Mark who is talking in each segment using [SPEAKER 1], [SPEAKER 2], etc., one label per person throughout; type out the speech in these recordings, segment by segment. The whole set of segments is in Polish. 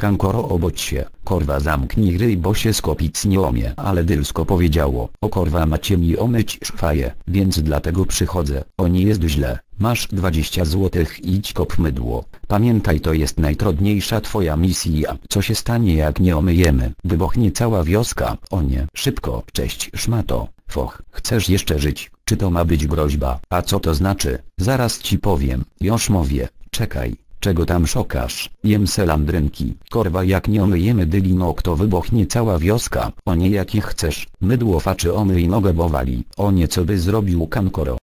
[SPEAKER 1] Kankoro obudź się, korwa zamknij ryj bo się skopic nie omie. Ale Dylsko powiedziało, o korwa macie mi omyć szwaje, więc dlatego przychodzę, o nie jest źle, masz 20 złotych idź kop mydło. Pamiętaj to jest najtrudniejsza twoja misja. Co się stanie jak nie omyjemy? Wybuchnie cała wioska, o nie. Szybko, cześć szmato. Foch, chcesz jeszcze żyć? Czy to ma być groźba? A co to znaczy? Zaraz ci powiem. Mówię, czekaj. Czego tam szokasz? Jem selandrynki. Korwa jak nie omyjemy dylinok to wybuchnie cała wioska. O nie jakie chcesz. Mydło faczy omyj nogę bo wali. O nie co by zrobił kankoro.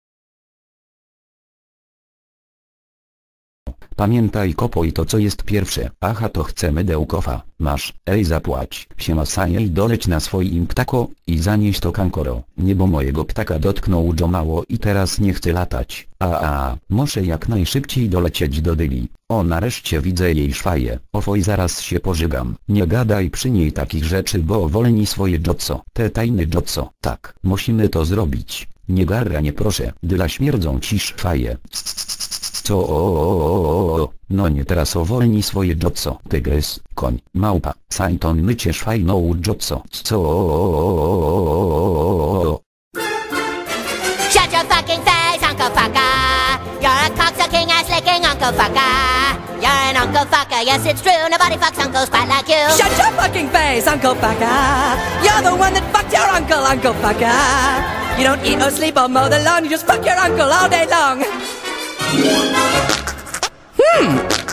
[SPEAKER 1] Pamiętaj kopoj to co jest pierwsze. Aha to chcemy dełkofa. Masz, ej zapłać. Siema sajej doleć na swoim ptako i zanieś to kankoro. Niebo mojego ptaka dotknął Joe i teraz nie chce latać. A, a muszę jak najszybciej dolecieć do Dyli. O nareszcie widzę jej szwaje. Ofoj zaraz się pożygam. Nie gadaj przy niej takich rzeczy bo wolni swoje Jotso. Te tajne Jotso. Tak, musimy to zrobić. Nie garra nie proszę. Dyla śmierdzą ci szwaje. Co o, o, o, o, no nie teraz owolni swoje Jotso. Tygrys, koń, małpa, Saiton mycie szwajną Jotso. Co o, o, o, o, o.
[SPEAKER 2] Shut your fucking face, Uncle Fucker. You're a cocksucking ass licking Uncle Fucker. You're an Uncle Fucker, yes it's true. Nobody fucks uncles quite like you.
[SPEAKER 3] Shut your fucking face, Uncle Fucker. You're the one that fucked your uncle, Uncle Fucker. You don't eat or sleep or mow the lawn, you just fuck your uncle all day long. Hmm.